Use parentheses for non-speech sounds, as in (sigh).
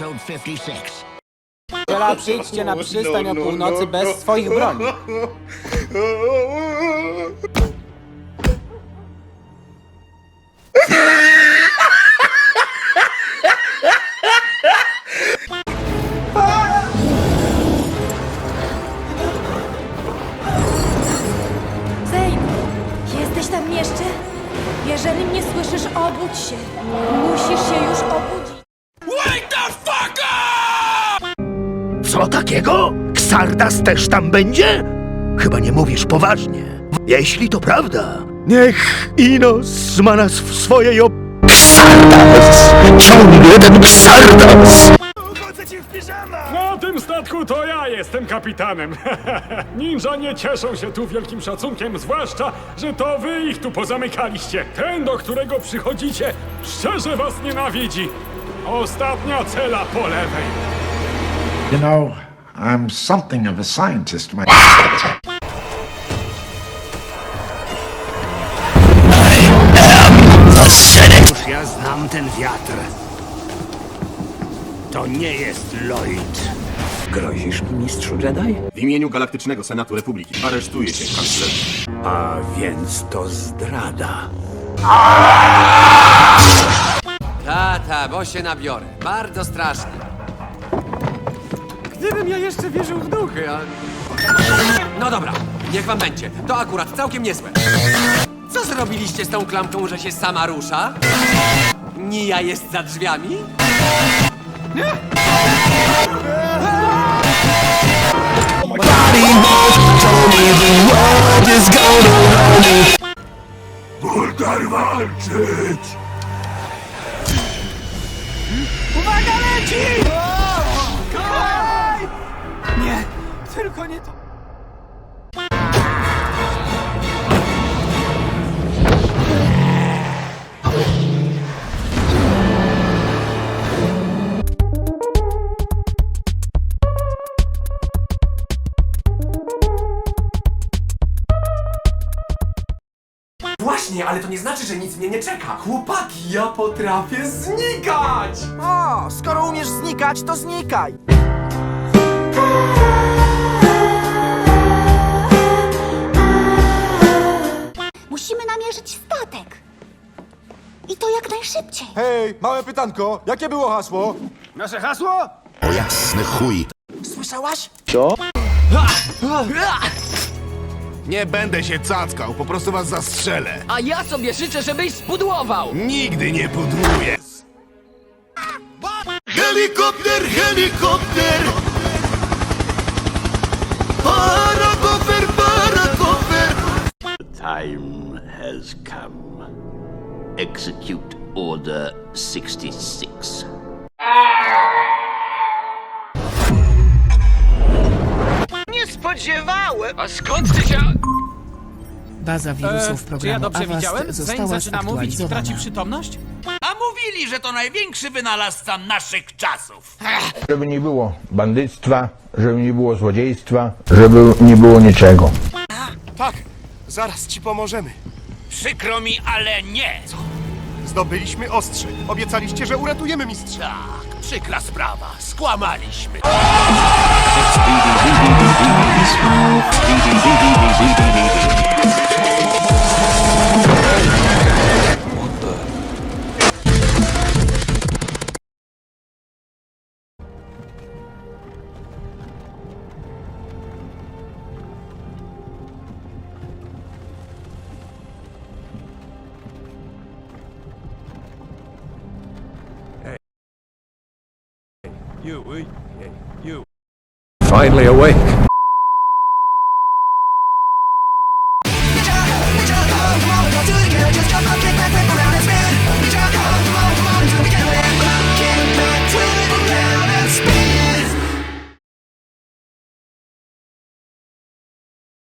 56. Wiela, przyjdźcie na przystań o północy bez swoich broni. Zane, jesteś tam jeszcze? Jeżeli mnie słyszysz, obudź się. Musisz się już obudzić. Co takiego? Ksardas też tam będzie? Chyba nie mówisz poważnie. Jeśli to prawda, niech Inos ma nas w swojej op... Ksardas! Ciągle ten Ksardas! Na tym statku to ja jestem kapitanem. (laughs) Ninja nie cieszą się tu wielkim szacunkiem, zwłaszcza, że to wy ich tu pozamykaliście. Ten, do którego przychodzicie, szczerze was nienawidzi. Ostatnia cela po lewej. You know, I'm something of a scientist myself. Już ja znam ten wiatr. To nie jest Lloyd. Grozisz mi, mistrzu Jedi? W imieniu Galaktycznego Senatu Republiki aresztuję cię, kanclerz. A więc to zdrada. Tata, bo się nabiorę. Bardzo strasznie. Gdybym ja jeszcze wierzył w duchy, a... No dobra, niech wam będzie. To akurat całkiem niezłe. Co zrobiliście z tą klamką, że się sama rusza? Nija jest za drzwiami? Bulgar walczyć! Nie, tylko nie to. Właśnie, ale to nie znaczy, że nic mnie nie czeka. Chłopaki, ja potrafię znikać! O, skoro umiesz znikać, to znikaj. Hej, małe pytanko, jakie było hasło? Nasze hasło? O jasny chuj. Słyszałaś? Nie będę się cackał, po prostu was zastrzelę. A ja sobie życzę, żebyś spudłował! Nigdy nie pudruję. Helikopter, helikopter! Parakofer, parakofer! Time has come. Execute Order 66. Baza wirusów Czy programu ja dobrze Avast została zaczyna mówić i traci zaktualizowana. przytomność? A mówili, że to największy wynalazca naszych czasów. Żeby nie było bandyctwa, żeby nie było złodziejstwa, żeby nie było niczego. Tak, zaraz ci pomożemy. Przykro mi, ale nie. Zdobyliśmy ostrze. Obiecaliście, że uratujemy mistrza. Tak, przykra sprawa. Skłamaliśmy. You, you. Finally awake.